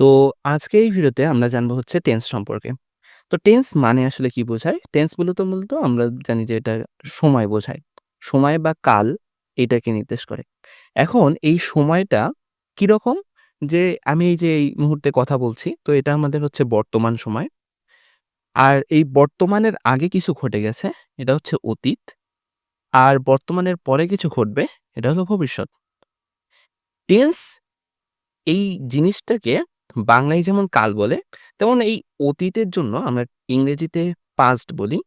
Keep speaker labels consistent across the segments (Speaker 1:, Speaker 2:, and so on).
Speaker 1: তো আজকে এই ভিডিওতে আমরা জানব হচ্ছে টেন্স সম্পর্কে। তো টেন্স মানে আসলে কি বোঝায়? টেন্স মূলত, মূলত আমরা জানি যে এটা সময় বোঝায়। সময় বা কাল এটাকে নির্দেশ করে। এখন এই সময়টা কীরকম? যে আমি এই যে এই মুহূর্তে কথা বলছি, তো এটা আমাদের হচ্ছে বর্তমান সময়। আর এই বর্তমানের আগে কিছু ঘটে গেছে, এটা হচ্ছে অতীত। আর বর্তমানের পরে কিছু ঘটবে, এটা হলো ভবিষ্যৎ। টেন্স এই জিনিসটাকে বাংলায় যেমন কাল বলে, তেমন এই অতীতের জন্য আমরা ইংরেজিতে পাস্ট বলি।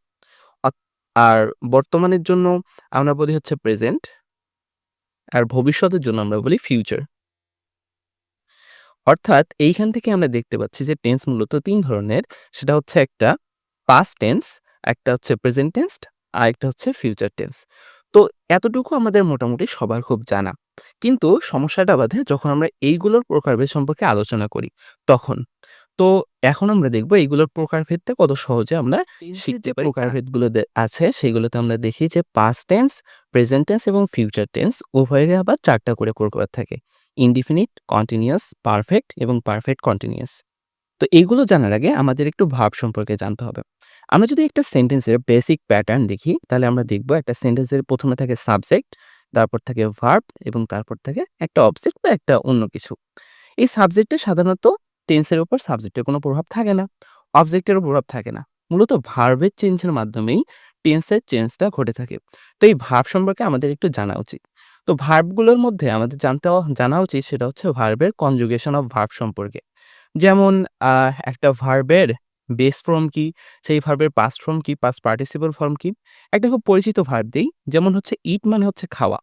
Speaker 1: আর বর্তমানের জন্য আমরা বলি হচ্ছে প্রেজেন্ট। আর ভবিষ্যতের জন্য আমরা বলি ফিউচার। অর্থাৎ এইখান থেকে আমরা দেখতে পাচ্ছি যে টেন্স মূলত তিন ধরনের। সেটা হচ্ছে একটা পাস্ট টেন্স, একটা হচ্ছে প্রেজেন্ট টেন্স, আর একটা হচ্ছে ফিউচার টেন্স। তো এতটুকু আমাদের মোটামুটি সবার খুব জানা। কিন্তু সমস্যাটা বাধে যখন আমরা এইগুলোর প্রকারভেদ সম্পর্কে আলোচনা করি, তখন। তো এখন আমরা দেখব এইগুলোর প্রকারভেদটা কত সহজে আমরা শিখতে পারি। প্রকারভেদগুলো আছে সেগুলোতে আমরা দেখি যে পাস্ট টেন্স, প্রেজেন্ট টেন্স এবং ফিউচার টেন্স উভয়েরই আবার ৪ টা করে প্রকার থাকে। ইনডিফিনিট, কন্টিনিউয়াস, পারফেক্ট এবং পারফেক্ট কন্টিনিউয়াস। তো এইগুলো জানার আগে আমাদের একটু ভাব সম্পর্কে জানতে হবে। আমরা যদি একটা সেন্টেন্সের বেসিক প্যাটার্ন দেখি, তাহলে আমরা দেখব একটা সেন্টেন্সের প্রথমে থাকে সাবজেক্ট, তারপর থাকে ভার্ব এবং তারপর থাকে একটা অবজেক্ট বা একটা অন্য কিছু। এই সাবজেক্টে সাধারণত টেন্সের উপর সাবজেক্টের কোনো প্রভাব থাকে না। অবজেক্টেরও প্রভাব থাকে না। মূলত ভার্বের চেঞ্জের মাধ্যমেই টেন্সের চেঞ্জটা ঘটে থাকে। তো এই ভার্ব সম্পর্কে আমাদের একটু জানা উচিত। তো ভার্বগুলোর মধ্যে আমাদের জানতে জানা উচিত সেটা হচ্ছে ভার্বের কনজুগেশন অফ ভার্ব সম্পর্কে। যেমন একটা ভার্বের বেস ফর্ম কি? সেই ভার্বের পাস্ট ফর্ম কি? পাস্ট পার্টিসিপল ফর্ম কি? একটা খুব পরিচিত ভার্ব দেই। যেমন হচ্ছে ইট মানে হচ্ছে খাওয়া।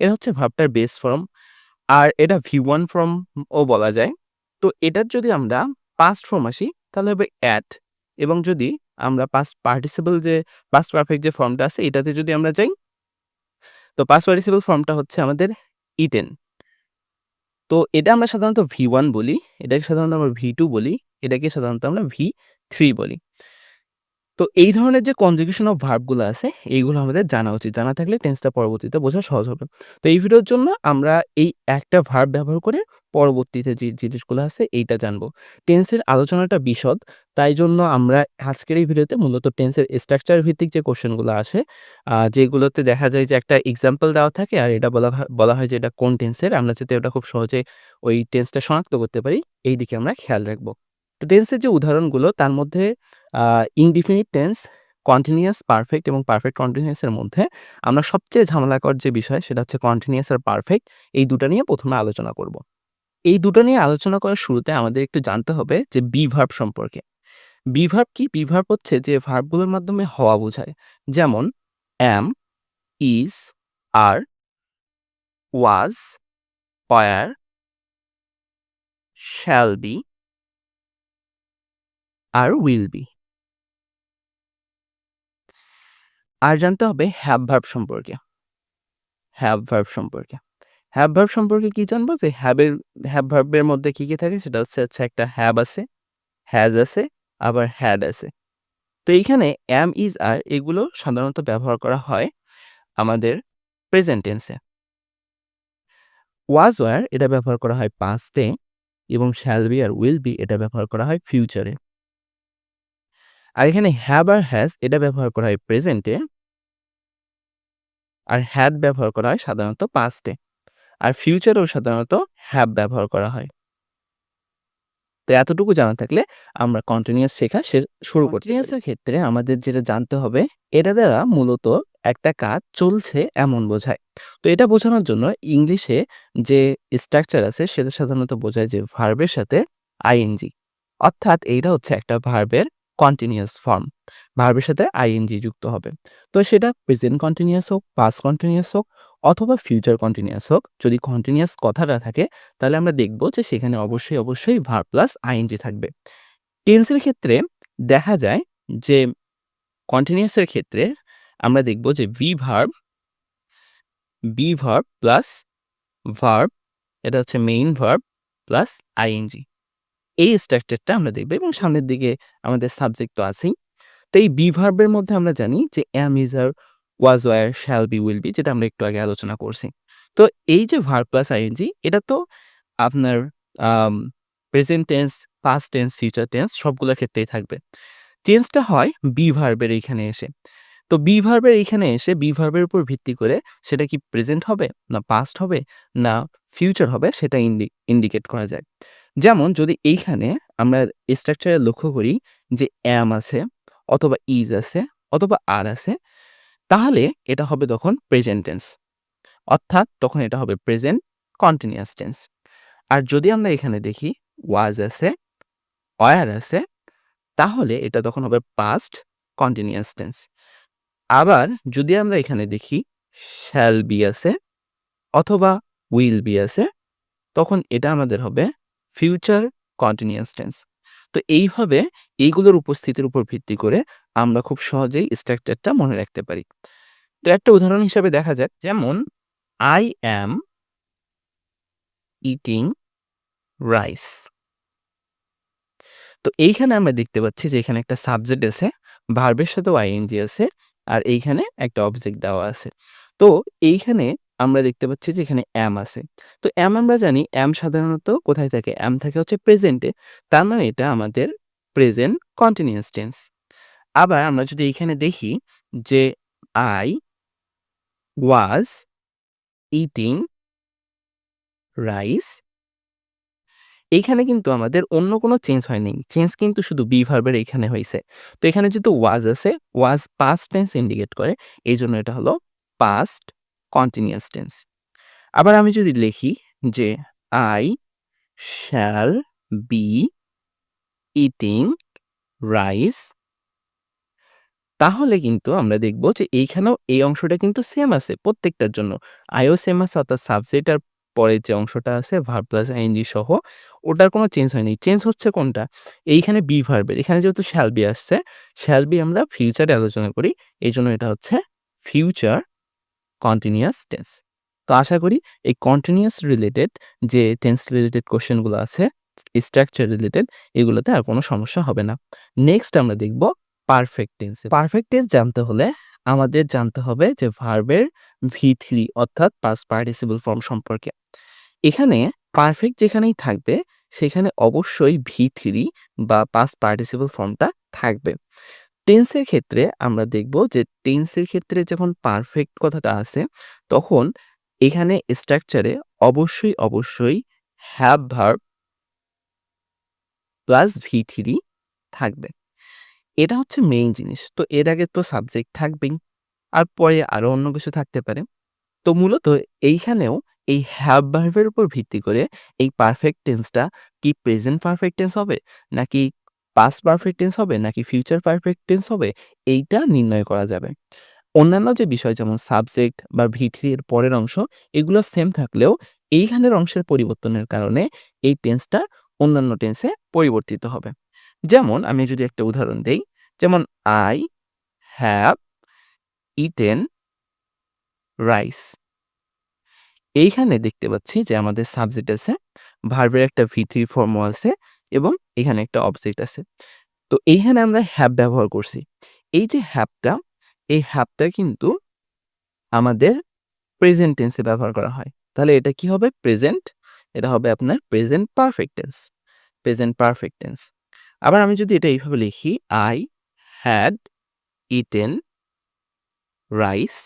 Speaker 1: এটা হচ্ছে ভার্বটার বেস ফর্ম। আর এটা V1 ফর্ম ও বলা যায়। তো এটার যদি আমরা পাস্ট ফর্ম আসি, তাহলে হবে অ্যাট এবং যদি আমরা পাস্ট পার্টিসিপল যে পাস্ট পারফেক্ট যে ফর্মটা আছে, এটাতে যদি আমরা যাই তো পাস্ট পার্টিসিপল ফর্মটা হচ্ছে আমাদের ইটেন। তো এটা আমরা সাধারণত ভি ওয়ান বলি, এটাকে সাধারণত আমরা ভি টু বলি, এটাকে সাধারণত আমরা V3 বলি। তো এই ধরনের যে কনজুগেশন অফ ভার্বগুলো আছে, এইগুলো আমাদের জানা উচিত। জানা থাকলে টেন্সটা পরবর্তীতে বোঝা সহজ হবে। তো এই ভিডিওর জন্য আমরা এই একটা ভার্ব ব্যবহার করে পরবর্তীতে যে জিনিসগুলো আছে এইটা জানব। টেন্সের আলোচনাটা বিশদ। তাই জন্য আমরা আজকের এই ভিডিওতে মূলত টেন্সের স্ট্রাকচার ভিত্তিক যে কোশ্চেনগুলো আসে, যেগুলোতে দেখা যায় যে একটা এক্সাম্পল দেওয়া থাকে আর এটা বলা বলা হয় যে এটা কোন টেন্সের। আমরা যাতে ওটা খুব সহজে ওই টেন্সটা শনাক্ত করতে পারি, এই দিকে আমরা খেয়াল রাখব। তো টেন্সের যে উদাহরণগুলো তার মধ্যে ইনডিফিনিট টেন্স, কন্টিনিউয়াস, পারফেক্ট এবং পারফেক্ট কন্টিনিউয়াস এর মধ্যে আমরা সবচেয়ে ঝামেলাকর যে বিষয় সেটা হচ্ছে কন্টিনিউয়াস আর পারফেক্ট। এই ২ টা নিয়ে প্রথমে আলোচনা করব। এই দুটো নিয়ে আলোচনা করার শুরুতে আমাদের একটু জানতে হবে যে বি ভার্ব সম্পর্কে। বি ভার্ব কি? বি ভার্ব হচ্ছে যে ভার্বগুলোর মাধ্যমে হওয়া বোঝায়। যেমন অ্যাম is, আর was, were, shall be আর উইল বি আর জানতে হবে হ্যাভ ভার্ব সম্পর্কে। হ্যাভ ভার্ব সম্পর্কে। হ্যাভ ভার্ব সম্পর্কে কি জানব? যে হ্যাবের হ্যাভ ভার্বের মধ্যে কি, কি থাকে? সেটা হচ্ছে হচ্ছে একটা হ্যাভ আছে, হ্যাজ আছে, আবার হ্যাড আছে। তো এইখানে অ্যাম ইজ আর এগুলো সাধারণত ব্যবহার করা হয় আমাদের প্রেজেন্ট টেন্সে। was, were এটা ব্যবহার করা হয় পাস্টে এবং shall be আর উইল বি এটা ব্যবহার করা হয় ফিউচারে। আর এখানে হ্যাভ আর হ্যাজ এটা ব্যবহার করা হয় প্রেজেন্টে। আর হ্যাড ব্যবহার করা হয় সাধারণত পাস্টে। আর ফিউচারেও সাধারণত হ্যাভ ব্যবহার করা হয়। তো এতটুকু জানা থাকলে আমরা কন্টিনিউয়াস শেখা শে শুরু করতে কন্টিনিউয়াস এর ক্ষেত্রে আমাদের যেটা জানতে হবে, এটা দ্বারা মূলত একটা কাজ চলছে এমন বোঝায়। তো এটা বোঝানোর জন্য ইংলিশে যে স্ট্রাকচার আছে সেটা সাধারণত বোঝায় যে ভার্বের সাথে আইএনজি। অর্থাৎ এইটা হচ্ছে একটা ভার্বের কন্টিনিউয়াস ফর্ম। ভার্বের সাথে আইএনজি যুক্ত হবে। তো সেটা প্রেজেন্ট কন্টিনিউয়াস হোক, পাস্ট কন্টিনিউয়াস হোক অথবা ফিউচার কন্টিনিউয়াস হোক, যদি কন্টিনিউয়াস কথাটা থাকে তাহলে আমরা দেখব যে সেখানে অবশ্যই, অবশ্যই ভার্ব প্লাস আইএনজি থাকবে। টেন্সের ক্ষেত্রে দেখা যায় যে কন্টিনিউয়াস এর ক্ষেত্রে আমরা দেখব যে be verb be verb plus verb এটা হচ্ছে মেইন ভার্ব প্লাস আইএনজি। এই স্ট্রাকচারটা আমরা দেখব এবং সামনের দিকে আমাদের সাবজেক্ট তো আছেই। তো এই বি ভার্বের মধ্যে আমরা জানি যে is, are, was, were, shall be, will be যেটা আমরা একটু আগে আলোচনা করছি। তো এই যে ভার্ব প্লাস আইএনজি এটা তো আপনার present tense, past tense, future tense সবগুলোর ক্ষেত্রেই থাকবে। চেঞ্জটা হয় বি ভার্বের এইখানে এসে। তো বি ভার্বের এইখানে এসে বি ভার্বের উপর ভিত্তি করে সেটা কি প্রেজেন্ট হবে, না পাস্ট হবে, না ফিউচার হবে সেটা ইন্ডি ইন্ডিকেট করা যায়। যেমন যদি এইখানে আমরা স্ট্রাকচারে লক্ষ্য করি যে অ্যাম আছে অথবা ইজ আছে অথবা আর আছে তাহলে এটা হবে তখন প্রেজেন্ট টেন্স। অর্থাৎ তখন এটা হবে প্রেজেন্ট কন্টিনিউয়াস টেন্স। আর যদি আমরা এখানে দেখি ওয়াজ আছে, ওয়ার আছে তাহলে এটা তখন হবে পাস্ট কন্টিনিউয়াস টেন্স। আবার যদি আমরা এখানে দেখি শ্যাল বি আছে অথবা উইল বি আছে তখন এটা আমাদের হবে ফিউচার কন্টিনিউয়াস টেন্স। তো এইভাবে এইগুলোর উপস্থিতির উপর ভিত্তি করে আমরা খুব সহজেই স্ট্রাকচারটা মনে রাখতে পারি। তো একটা উদাহরণ হিসাবে দেখা যাক যেমন আই অ্যাম ইটিং রাইস। তো এইখানে আমরা দেখতে পাচ্ছি যে এখানে একটা সাবজেক্ট আছে, ভার্বের সাথেও আইএনজি আছে আর এইখানে একটা অবজেক্ট দেওয়া আছে। তো এইখানে আমরা দেখতে পাচ্ছি যে এখানে অ্যাম আছে। তো অ্যাম আমরা জানি অ্যাম সাধারণত কোথায় থাকে? অ্যাম থাকে হচ্ছে প্রেজেন্টে। তার মানে এটা আমাদের প্রেজেন্ট কন্টিনিউয়াস টেন্স। আবার আমরা যদি এখানে দেখি যে আই ওয়াজ ইটিং রাইস এইখানে কিন্তু আমাদের অন্য কোনো চেঞ্জ হয়নি। চেঞ্জ কিন্তু শুধু বি ভার্বের এইখানে হইছে। তো এখানে যেহেতু ওয়াজ আছে, ওয়াজ পাস্ট টেন্স ইন্ডিকেট করে। এইজন্য এটা হলো পাস্ট কন্টিনিউয়াস টেন্স। আবার আমি যদি লিখি যে I shall be eating rice তাহলে কিন্তু আমরা দেখব যে এইখানেও এই অংশটা কিন্তু সেম আছে প্রত্যেকটার জন্য। আইও সেম আছে অর্থাৎ সাবজেক্ট আর পরের যে অংশটা আছে ভার্ব প্লাস আইএনজি সহ ওটার কোনো চেঞ্জ হয়নি। চেঞ্জ হচ্ছে কোনটা? এইখানে বি ভার্বের। এখানে যেহেতু শ্যাল বি আসছে, শ্যাল বি আমরা ফিউচারে আলোচনা করি। এইজন্য এটা হচ্ছে ফিউচার কন্টিনিউয়াস টেন্স। তো আশা করি এই কন্টিনিউয়াস রিলেটেড যে টেন্স রিলেটেড কোয়েশ্চেনগুলো আছে, স্ট্রাকচার রিলেটেড এগুলোতে আর কোনো সমস্যা হবে না। নেক্সট আমরা দেখব পারফেক্ট টেন্স। পারফেক্ট টেন্স জানতে হলে আমাদের জানতে হবে যে ভার্বের ভি থ্রি অর্থাৎ পাস্ট পার্টিসিপল ফর্ম সম্পর্কে। এখানে পারফেক্ট যেখানেই থাকবে সেখানে অবশ্যই ভি থ্রি বা পাস্ট পার্টিসিপল ফর্মটা থাকবে। টেন্সের ক্ষেত্রে আমরা দেখব যে টেন্সের ক্ষেত্রে যখন পারফেক্ট কথাটা আছে তখন এখানে স্ট্রাকচারে অবশ্যই, অবশ্যই have verb plus V three থাকবে। এটা হচ্ছে মেইন জিনিস। তো এর আগে তো সাবজেক্ট থাকবেই। আর পরে আরও অন্য কিছু থাকতে পারে। তো মূলত এইখানেও এই হ্যাভ ভার্ভের উপর ভিত্তি করে এই পারফেক্ট টেন্সটা কি প্রেজেন্ট পারফেক্ট টেন্স হবে? নাকি পাস্ট পারফেক্ট টেন্স হবে? নাকি ফিউচার পারফেক্ট টেন্স হবে? এইটা নির্ণয় করা যাবে। অন্যান্য যে বিষয় যেমন সাবজেক্ট বা ভি3 এর পরের অংশ এগুলো সেম থাকলেও এইখানের অংশের পরিবর্তনের কারণে এই টেন্সটা অন্যান্য টেন্সে পরিবর্তিত হবে। যেমন আমি যদি একটা উদাহরণ দেই, যেমন আই হ্যাভ ইটেন রাইস। এইখানে দেখতে পাচ্ছি যে আমাদের সাবজেক্ট আছে, ভার্বের একটা ভি3 ফর্মও আছে এবং এখানে একটা অবজেক্ট আছে। তো এইখানে আমরা হ্যাপ ব্যবহার করছি। এই যে হ্যাভটা, এই হ্যাপটা কিন্তু আমাদের প্রেজেন্ট টেন্সে ব্যবহার করা হয়। তাহলে এটা কি হবে? প্রেজেন্ট। এটা হবে আপনার present perfect tense. Present perfect tense. আবার আমি যদি এটা এইভাবে লিখি, আই হ্যাড ইটেন রাইস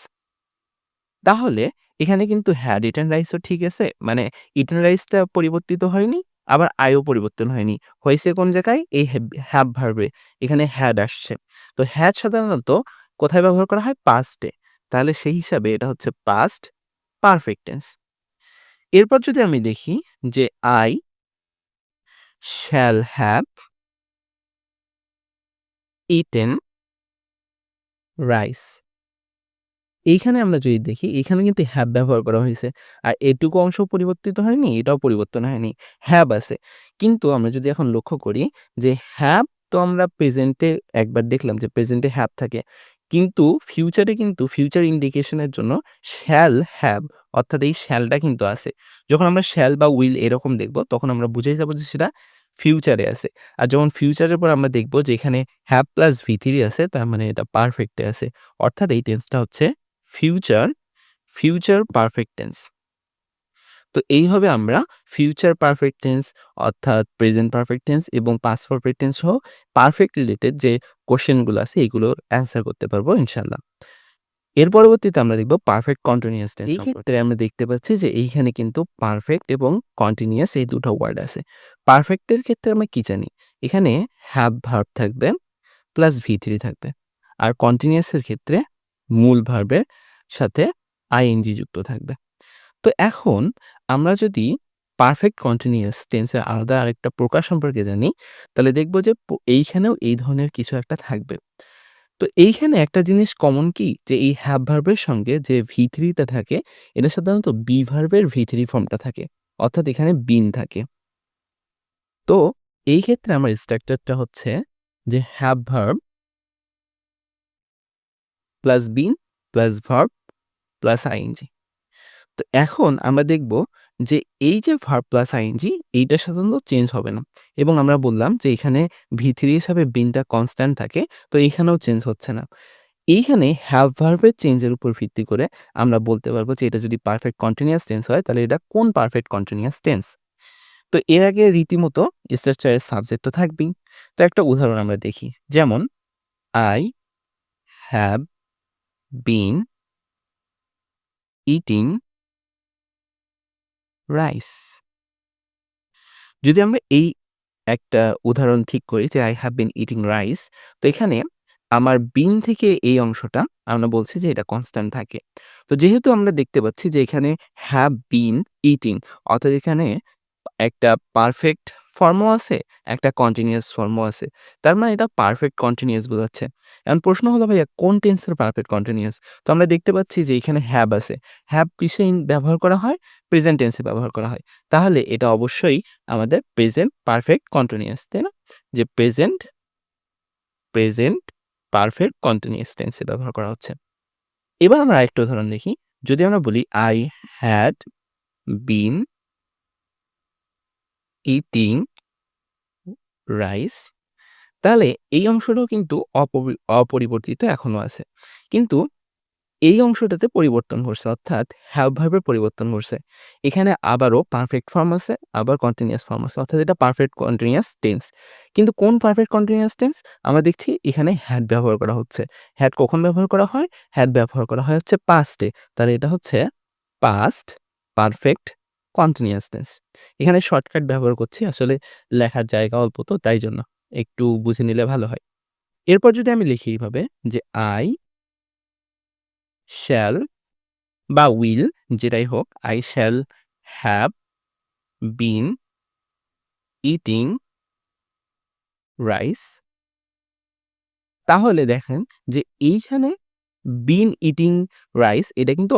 Speaker 1: তাহলে এখানে কিন্তু হ্যাড ইটেন রাইসও ঠিক আছে। মানে ইটেন রাইসটা পরিবর্তিত হয়নি, আবার আয়ও পরিবর্তন হয়নি। হয়েছে কোন জায়গায়? এই হ্যাভ ভার্বে। এখানে হ্যাড আসছে। তো হ্যাড সাধারণত কোথায় ব্যবহার করা হয়? পাস্টে। তাহলে সেই হিসাবে এটা হচ্ছে পাস্ট পারফেক্ট টেন্স। এরপর যদি আমি দেখি যে I shall have eaten rice. এইখানে আমরা যদি দেখি এখানে কিন্তু হ্যাভ ব্যবহার করা হয়েছে। আর এটুকু অংশ পরিবর্তিত হয়নি, এটাও পরিবর্তন হয়নি। হ্যাভ আছে। কিন্তু আমরা যদি এখন লক্ষ্য করি যে হ্যাভ তো আমরা প্রেজেন্টে একবার দেখলাম যে প্রেজেন্টে হ্যাভ থাকে। কিন্তু ফিউচারে কিন্তু ফিউচার ইন্ডিকেশনের জন্য শ্যাল হ্যাভ অর্থাৎ এই শ্যালটা কিন্তু আছে। যখন আমরা শ্যাল বা উইল এরকম দেখব তখন আমরা বুঝে যাব যে সেটা ফিউচারে আছে। আর যখন ফিউচারের পর আমরা দেখব যে এখানে হ্যাভ প্লাস ভিথিরি আছে তার মানে এটা পারফেক্টে আছে। অর্থাৎ এই টেন্সটা হচ্ছে ফিউচার, ফিউচার পারফেক্ট টেন্স। তো এইভাবে আমরা ফিউচার পারফেক্ট টেন্স অর্থাৎ প্রেজেন্ট পারফেক্ট টেন্স এবং পাস্ট পারফেক্ট টেন্স সহ পারফেক্ট রিলেটেড যে কোশ্চেনগুলো আছে এগুলোর অ্যান্সার করতে পারব ইনশাল্লাহ এর পরবর্তীতে আমরা দেখব পারফেক্ট কন্টিনিউয়াস টেন্স এই ক্ষেত্রে আমরা দেখতে পাচ্ছি যে এইখানে কিন্তু পারফেক্ট এবং কন্টিনিউয়াস এই দুটো ওয়ার্ড আছে। পারফেক্টের ক্ষেত্রে আমরা কি জানি? এখানে হ্যাভ ভার্ব থাকবে প্লাস ভি থ্রি থাকবে। আর কন্টিনিউয়াসের ক্ষেত্রে মূল ভার্বের সাথে আইএনজি যুক্ত থাকবে। তো এখন আমরা যদি পারফেক্ট কন্টিনিউয়াস টেন্সের আলাদা আরেকটা প্রকাশ সম্পর্কে জানি, তাহলে দেখব যে এইখানেও এই ধরনের কিছু একটা থাকবে। তো এইখানে একটা জিনিস কমন কি? যে এই হ্যাভ ভার্বের সঙ্গে যে ভি থ্রিটা থাকে, এটা সাধারণত বি ভার্বের ভি থ্রি ফর্মটা থাকে, অর্থাৎ এখানে বিন থাকে। তো এই ক্ষেত্রে আমার স্ট্রাকচারটা হচ্ছে যে have verb plus been, plus verb, plus ING. তো এখন আমরা দেখব যে এই যে ভার্ব প্লাস আইএনজি, এইটা সাধারণত চেঞ্জ হবে না। এবং আমরা বললাম যে এখানে ভি থ্রি হিসাবে বিনটা কনস্ট্যান্ট থাকে, তো এইখানেও চেঞ্জ হচ্ছে না। এইখানে হ্যাভ ভার্বের চেঞ্জের উপর ভিত্তি করে আমরা বলতে পারব যে এটা যদি পারফেক্ট কন্টিনিউয়াস টেন্স হয়, তাহলে এটা কোন পারফেক্ট কন্টিনিউয়াস টেন্স তো এর আগে রীতিমতো স্ট্রাকচারের সাবজেক্ট তো থাকবেই। তো একটা উদাহরণ আমরা দেখি। যেমন I have been eating rice যদি আমরা এই একটা উদাহরণ ঠিক করি যে I have been eating rice তো এখানে আমার বিন থেকে এই অংশটা আমরা বলছি যে, এটা কনস্ট্যান্ট থাকে। তো যেহেতু আমরা দেখতে পাচ্ছি যে, এখানে হ্যাভ বিন ইটিং অর্থাৎ এখানে একটা পারফেক্ট ফর্মও আছে, একটা কন্টিনিউয়াস ফর্মও আছে। তার মানে এটা পারফেক্ট কন্টিনিউয়াস বোঝাচ্ছে। এখন প্রশ্ন হলো, ভাইয়া, কোন টেন্সের পারফেক্ট কন্টিনিউয়াস তো আমরা দেখতে পাচ্ছি যে এখানে হ্যাব আছে। হ্যাব কিসে ব্যবহার করা হয়? প্রেজেন্ট টেন্সে ব্যবহার করা হয়। তাহলে এটা অবশ্যই আমাদের প্রেজেন্ট পারফেক্ট কন্টিনিউয়াস তাই না? যে প্রেজেন্ট প্রেজেন্ট পারফেক্ট কন্টিনিউয়াস টেন্সে ব্যবহার করা হচ্ছে। এবার আমরা আরেকটা উদাহরণ দেখি। যদি আমরা বলি I had been eating rice তাহলে এই অংশটাও কিন্তু অপরিবর্তিত এখনও আছে। কিন্তু এই অংশটাতে পরিবর্তন ঘটছে, অর্থাৎ হ্যাভ ভার্বের পরিবর্তন ঘটছে। এখানে আবারও পারফেক্ট ফর্ম আছে, আবার কন্টিনিউয়াস ফর্ম আছে, অর্থাৎ এটা পারফেক্ট কন্টিনিউয়াস টেন্স কিন্তু কোন পারফেক্ট কন্টিনিউয়াস টেন্স আমরা দেখছি এখানে হ্যাড ব্যবহার করা হচ্ছে। হ্যাড কখন ব্যবহার করা হয়? হ্যাড ব্যবহার করা হয় হচ্ছে পাস্টে তাহলে এটা হচ্ছে পাস্ট পারফেক্ট কন্টিনিউয়াস টেন্স এখানে শর্টকাট ব্যবহার করছি, আসলে লেখার জায়গা অল্প তো, তাই জন্য একটু বুঝে নিলে ভালো হয়। এরপর যদি আমি লিখি এইভাবে যে আই শ্যাল বা উইল যেটাই হোক I shall have been eating rice তাহলে দেখেন যে এইখানে বিন ইটিং রাইস এটা কিন্তু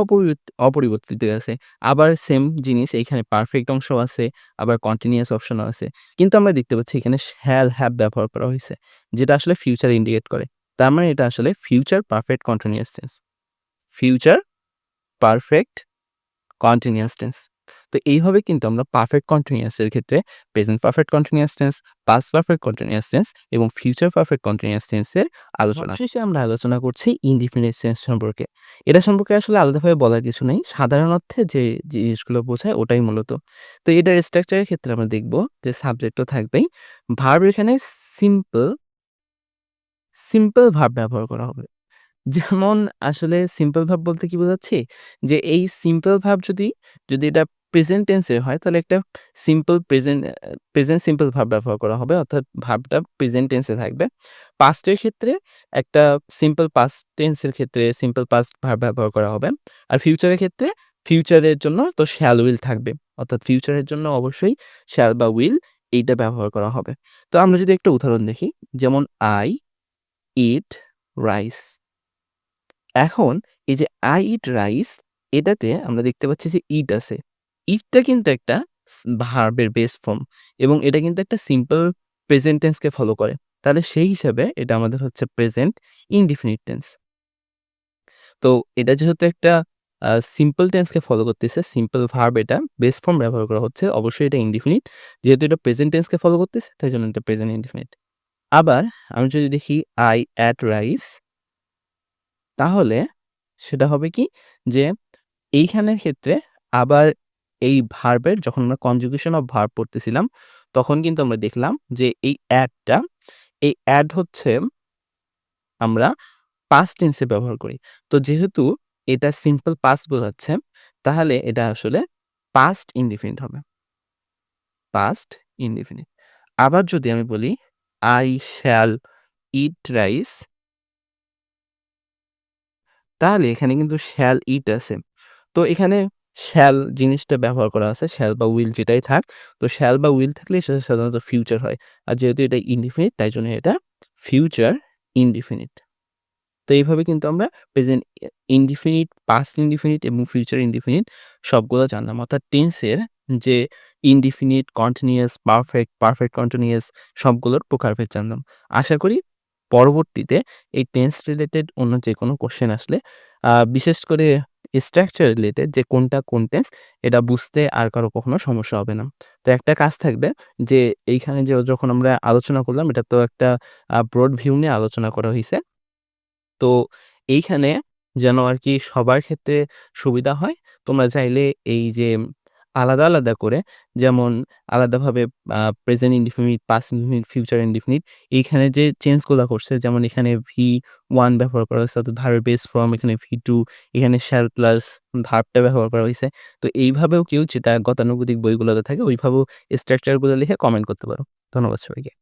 Speaker 1: অপরিবর্তিত আছে। আবার সেম জিনিস, এখানে পারফেক্ট অংশ আছে, আবার কন্টিনিউয়াস অপশনও আছে। কিন্তু আমরা দেখতে পাচ্ছি এখানে হ্যাল হ্যাপ ব্যবহার করা হয়েছে, যেটা আসলে ফিউচার ইন্ডিকেট করে। তার মানে এটা আসলে future perfect continuous tense future perfect continuous tense তো এইভাবে কিন্তু আমরা পারফেক্ট কন্টিনিউয়াসের ক্ষেত্রে present perfect continuous tense past perfect continuous tense এবং ফিউচার পারফেক্ট কন্টিনিউয়াস টেন্সের আলোচনা শেষে আমরা আলোচনা করছি ইনডিফিনিট টেন্স সম্পর্কে। এটা সম্পর্কে আসলে আলাদাভাবে বলার কিছু নেই। সাধারণ অর্থে যে জিনিসগুলো বোঝায় ওটাই মূলত। তো এটার স্ট্রাকচারের ক্ষেত্রে আমরা দেখব যে সাবজেক্টও থাকবেই। ভার্ব এখানে সিম্পল সিম্পল ভার্ব ব্যবহার করা হবে। যেমন আসলে সিম্পল ভাব বলতে কি বোঝাচ্ছি? যে এই সিম্পল ভাব যদি যদি এটা প্রেজেন্ট টেন্সের হয়, তাহলে একটা সিম্পল প্রেজেন্ট প্রেজেন্ট সিম্পল ভাব ব্যবহার করা হবে, অর্থাৎ ভাবটা প্রেজেন্ট টেন্সে থাকবে। পাস্টের ক্ষেত্রে একটা সিম্পল পাস্ট টেন্সের ক্ষেত্রে সিম্পল পাস্ট ভাব ব্যবহার করা হবে। আর ফিউচারের ক্ষেত্রে ফিউচারের জন্য তো শ্যাল উইল থাকবে, অর্থাৎ ফিউচারের জন্য অবশ্যই শ্যাল বা উইল এইটা ব্যবহার করা হবে। তো আমরা যদি একটা উদাহরণ দেখি, যেমন আই ইট রাইস এখন এই যে আই ইট রাইস এটাতে আমরা দেখতে পাচ্ছি যে ইট আছে। ইটটা কিন্তু একটা ভার্বের বেস ফর্ম এবং এটা কিন্তু একটা সিম্পল প্রেজেন্ট টেন্সকে ফলো করে। তাহলে সেই হিসাবে এটা আমাদের হচ্ছে প্রেজেন্ট ইনডিফিনিট টেন্স তো এটা যেহেতু একটা সিম্পল টেন্সকে ফলো করতেছে সিম্পল ভার্ব এটা বেস ফর্ম ব্যবহার করা হচ্ছে, অবশ্যই এটা ইনডিফিনিট যেহেতু এটা প্রেজেন্ট টেন্সকে ফলো করতেছে, তাই জন্য এটা প্রেজেন্ট ইনডিফিনিট আবার আমি যদি দেখি আই অ্যাট রাইস তাহলে সেটা হবে কি? যে এইখানের ক্ষেত্রে আবার এই ভার্বের যখন আমরা কনজুগেশন অফ ভার্ব পড়তেছিলাম, তখন কিন্তু আমরা দেখলাম যে এই অ্যাডটা এই অ্যাড হচ্ছে আমরা পাস্ট টেন্সে ব্যবহার করি। তো যেহেতু এটা সিম্পল পাস্ট বোঝাচ্ছে, তাহলে এটা আসলে পাস্ট ইনডিফিনিট হবে। পাস্ট ইনডিফিনিট আবার যদি আমি বলি আই শ্যাল ইট রাইস তাহলে এখানে কিন্তু শ্যাল ইট আছে। তো এখানে শ্যাল জিনিসটা ব্যবহার করা আছে শ্যাল বা উইল যেটাই থাক, তো শ্যাল বা উইল থাকলে সেটা সাধারণত ফিউচার হয়। আর যেহেতু এটা ইনডিফিনিট তাই জন্য এটা ফিউচার ইনডিফিনিট তো এইভাবে কিন্তু আমরা প্রেজেন্ট ইনডিফিনিট পাস্ট ইনডিফিনিট এবং ফিউচার ইনডিফিনিট সবগুলো জানলাম। অর্থাৎ টেন্সের যে indefinite continuous perfect perfect continuous সবগুলোর প্রকারভেদ জানলাম। আশা করি পরবর্তীতে এই টেন্স রিলেটেড অন্য যে কোনো কোশ্চেন আসলে বিশেষ করে স্ট্রাকচার রিলেটেড যে কোনটা কোন টেন্স এটা বুঝতে আর কারও কখনো সমস্যা হবে না। তো একটা কাজ থাকবে যে এইখানে যে যখন আমরা আলোচনা করলাম, এটা তো একটা ব্রড ভিউ নিয়ে আলোচনা করা হয়েছে তো এইখানে যেন আর কি সবার ক্ষেত্রে সুবিধা হয়, তোমরা চাইলে এই যে আলাদা, আলাদা করে যেমন আলাদাভাবে present indefinite, past indefinite, future indefinite এইখানে যে চেঞ্জগুলো করছে যেমন এখানে ভি ওয়ান ব্যবহার করা হয়েছে অর্থাৎ ধারের বেস ফর্ম এখানে ভি টু এখানে শ্যাল প্লাস ধারটা ব্যবহার করা হয়েছে। তো এইভাবেও কেউ যেটা গতানুগতিক বইগুলোতে থাকে ওইভাবেও স্ট্রাকচারগুলো লিখে কমেন্ট করতে পারো। ধন্যবাদ সবাইকে।